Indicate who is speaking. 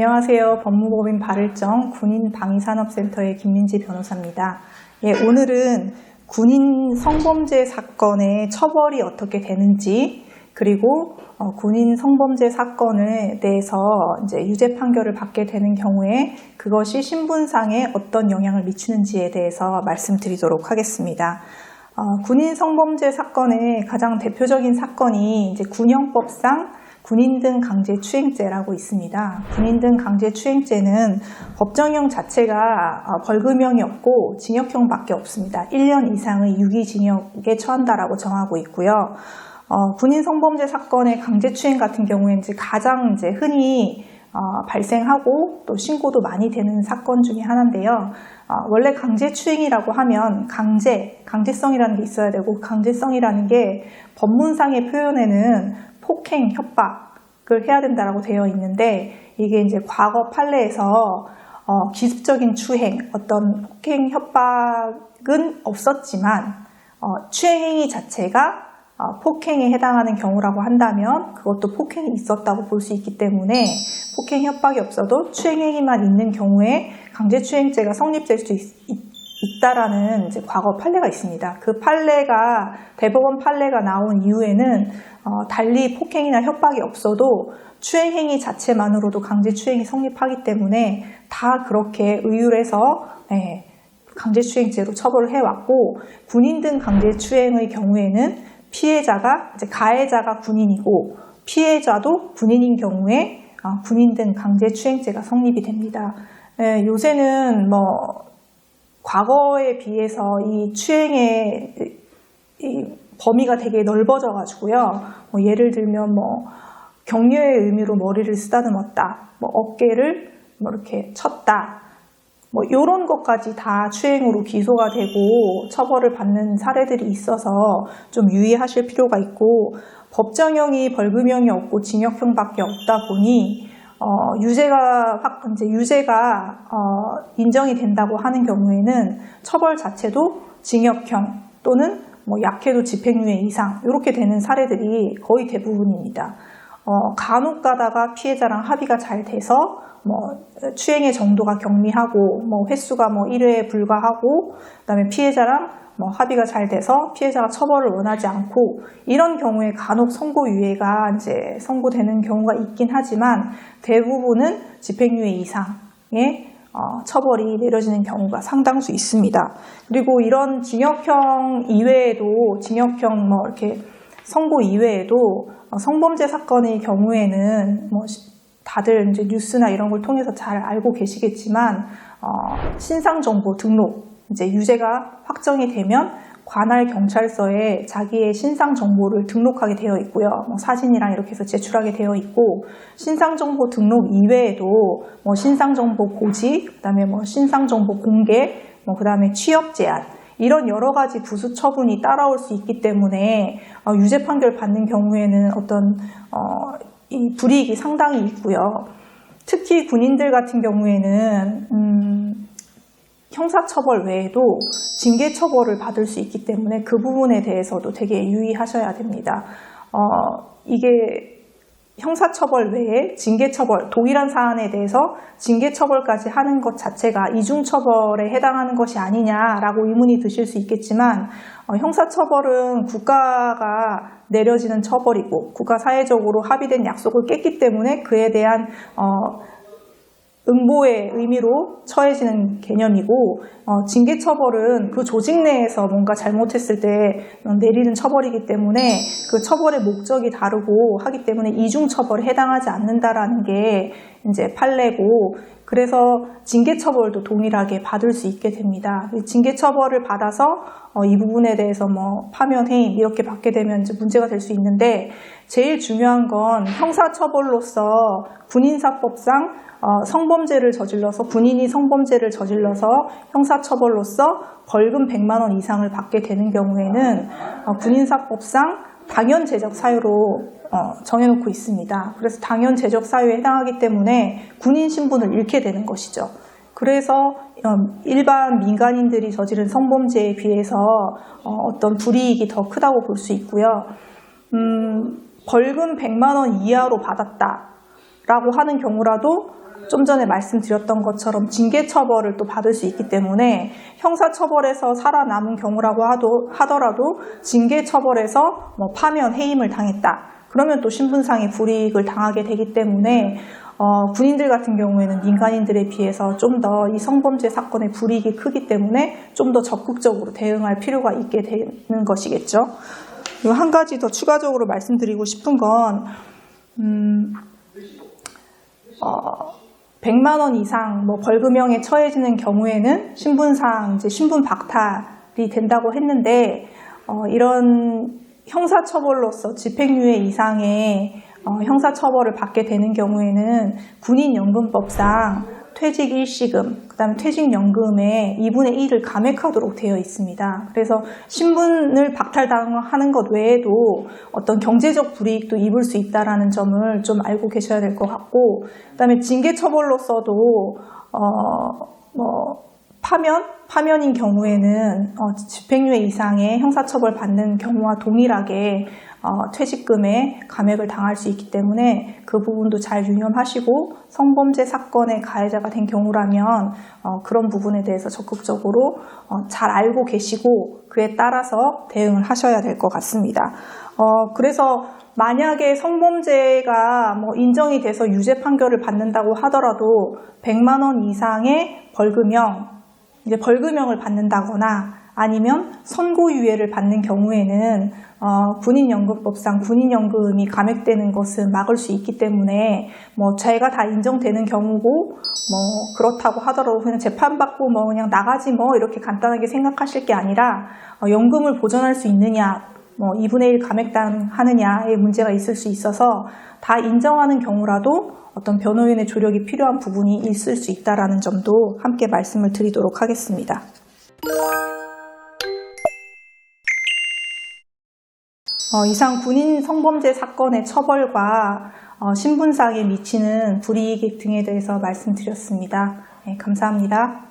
Speaker 1: 안녕하세요. 법무법인 발을정 군인 방위산업센터의 김민지 변호사입니다. 예, 오늘은 군인 성범죄 사건의 처벌이 어떻게 되는지 그리고 어, 군인 성범죄 사건에 대해서 이제 유죄 판결을 받게 되는 경우에 그것이 신분상에 어떤 영향을 미치는지에 대해서 말씀드리도록 하겠습니다. 어, 군인 성범죄 사건의 가장 대표적인 사건이 이제 군형법상 군인 등 강제 추행죄라고 있습니다. 군인 등 강제 추행죄는 법정형 자체가 어, 벌금형이 없고 징역형밖에 없습니다. 1년 이상의 유기징역에 처한다라고 정하고 있고요. 어, 군인 성범죄 사건의 강제 추행 같은 경우에는 이제 가장 이제 흔히 어, 발생하고 또 신고도 많이 되는 사건 중에 하나인데요. 어, 원래 강제 추행이라고 하면 강제, 강제성이라는 게 있어야 되고 강제성이라는 게 법문상의 표현에는 폭행, 협박을 해야 된다라고 되어 있는데 이게 이제 과거 판례에서 어, 기습적인 추행, 어떤 폭행, 협박은 없었지만 어, 추행 행위 자체가 어, 폭행에 해당하는 경우라고 한다면 그것도 폭행이 있었다고 볼 수 있기 때문에 폭행 협박이 없어도 추행 행위만 있는 경우에 강제추행죄가 성립될 수 있, 다라는 이제 과거 판례가 있습니다. 그 판례가 대법원 판례가 나온 이후에는 어, 달리 폭행이나 협박이 없어도 추행 행위 자체만으로도 강제추행이 성립하기 때문에 다 그렇게 의율해서 네, 강제추행죄로 처벌을 해왔고 군인 등 강제추행의 경우에는 피해자가 이제 가해자가 군인이고 피해자도 군인인 경우에 어, 군인 등 강제추행죄가 성립이 됩니다. 예, 요새는 뭐 과거에 비해서 이 추행의 이 범위가 되게 넓어져 가지고요. 뭐 예를 들면 뭐 격려의 의미로 머리를 쓰다듬었다, 뭐 어깨를 뭐 이렇게 쳤다, 뭐 이런 것까지 다 추행으로 기소가 되고 처벌을 받는 사례들이 있어서 좀 유의하실 필요가 있고 법정형이 벌금형이 없고 징역형밖에 없다 보니 어, 유죄가 확 이제 유죄가 어, 인정이 된다고 하는 경우에는 처벌 자체도 징역형 또는 뭐 약해도 집행유예 이상 이렇게 되는 사례들이 거의 대부분입니다. 어, 간혹 가다가 피해자랑 합의가 잘 돼서 뭐 추행의 정도가 경미하고 뭐 횟수가 뭐 1회에 불과하고 그다음에 피해자랑 뭐 합의가 잘 돼서 피해자가 처벌을 원하지 않고 이런 경우에 간혹 선고유예가 이제 선고되는 경우가 있긴 하지만 대부분은 집행유예 이상의 어, 처벌이 내려지는 경우가 상당수 있습니다. 그리고 이런 징역형 이외에도 징역형 뭐 이렇게 선고 이외에도 어, 성범죄 사건의 경우에는 뭐 다들 이제 뉴스나 이런 걸 통해서 잘 알고 계시겠지만 어, 신상 정보 등록 이제 유죄가 확정이 되면 관할 경찰서에 자기의 신상 정보를 등록하게 되어 있고요. 뭐 사진이랑 이렇게 해서 제출하게 되어 있고 신상 정보 등록 이외에도 뭐 신상 정보 고지, 그다음에 뭐 신상 정보 공개, 뭐 그다음에 취업 제한 이런 여러 가지 부수 처분이 따라올 수 있기 때문에 어, 유죄 판결 받는 경우에는 어떤 어, 이 불이익이 상당히 있고요. 특히 군인들 같은 경우에는 음, 형사처벌 외에도 징계처벌을 받을 수 있기 때문에 그 부분에 대해서도 되게 유의하셔야 됩니다. 어, 이게 형사처벌 외에 징계처벌, 동일한 사안에 대해서 징계처벌까지 하는 것 자체가 이중처벌에 해당하는 것이 아니냐라고 의문이 드실 수 있겠지만 어, 형사처벌은 국가가 내려지는 처벌이고 국가 사회적으로 합의된 약속을 깼기 때문에 그에 대한 어, 응보의 의미로 처해지는 개념이고 어, 징계 처벌은 그 조직 내에서 뭔가 잘못했을 때 내리는 처벌이기 때문에 그 처벌의 목적이 다르고 하기 때문에 이중 처벌에 해당하지 않는다라는 게 이제 판례고 그래서 징계 처벌도 동일하게 받을 수 있게 됩니다. 징계 처벌을 받아서 어, 이 부분에 대해서 뭐 파면 해임 이렇게 받게 되면 이제 문제가 될 수 있는데 제일 중요한 건 형사 처벌로서 군인사법상 어, 성범죄를 저질러서 군인이 성범죄를 저질러서 형사처벌로서 벌금 100만 원 이상을 받게 되는 경우에는 어, 군인사법상 당연 제적 사유로 어, 정해놓고 있습니다. 그래서 당연 제적 사유에 해당하기 때문에 군인 신분을 잃게 되는 것이죠. 그래서 어, 일반 민간인들이 저지른 성범죄에 비해서 어, 어떤 불이익이 더 크다고 볼 수 있고요. 음, 벌금 100만 원 이하로 받았다라고 하는 경우라도 좀 전에 말씀드렸던 것처럼 징계 처벌을 또 받을 수 있기 때문에 형사 처벌에서 살아남은 경우라고 하더라도 징계 처벌에서 뭐 파면 해임을 당했다. 그러면 또 신분상의 불이익을 당하게 되기 때문에 어, 군인들 같은 경우에는 민간인들에 비해서 좀 더 이 성범죄 사건의 불이익이 크기 때문에 좀 더 적극적으로 대응할 필요가 있게 되는 것이겠죠. 그리고 한 가지 더 추가적으로 말씀드리고 싶은 건 음, 어, 100만 원 이상 뭐 벌금형에 처해지는 경우에는 신분상 이제 신분 박탈이 된다고 했는데 어, 이런 형사처벌로서 집행유예 이상의 어, 형사처벌을 받게 되는 경우에는 군인연금법상 퇴직 일시금, 그 다음에 퇴직연금의 2분의 1을 감액하도록 되어 있습니다. 그래서 신분을 박탈당하는 것 외에도 어떤 경제적 불이익도 입을 수 있다는 점을 좀 알고 계셔야 될 것 같고, 그 다음에 징계처벌로서도, 어, 뭐, 파면? 파면인 경우에는 어, 집행유예 이상의 형사처벌 받는 경우와 동일하게 어, 퇴직금에 감액을 당할 수 있기 때문에 그 부분도 잘 유념하시고 성범죄 사건의 가해자가 된 경우라면 어, 그런 부분에 대해서 적극적으로 어, 잘 알고 계시고 그에 따라서 대응을 하셔야 될 것 같습니다. 어, 그래서 만약에 성범죄가 뭐 인정이 돼서 유죄 판결을 받는다고 하더라도 100만 원 이상의 벌금형 이제 벌금형을 받는다거나 아니면 선고유예를 받는 경우에는 어, 군인연금법상 군인연금이 감액되는 것은 막을 수 있기 때문에 뭐 죄가 다 인정되는 경우고 뭐 그렇다고 하더라도 그냥 재판받고 뭐 그냥 나가지 뭐 이렇게 간단하게 생각하실 게 아니라 어, 연금을 보전할 수 있느냐 뭐 2분의 1 감액당 하느냐의 문제가 있을 수 있어서 다 인정하는 경우라도 어떤 변호인의 조력이 필요한 부분이 있을 수 있다라는 점도 함께 말씀을 드리도록 하겠습니다. 어, 이상 군인 성범죄 사건의 처벌과 어, 신분상에 미치는 불이익 등에 대해서 말씀드렸습니다. 네, 감사합니다.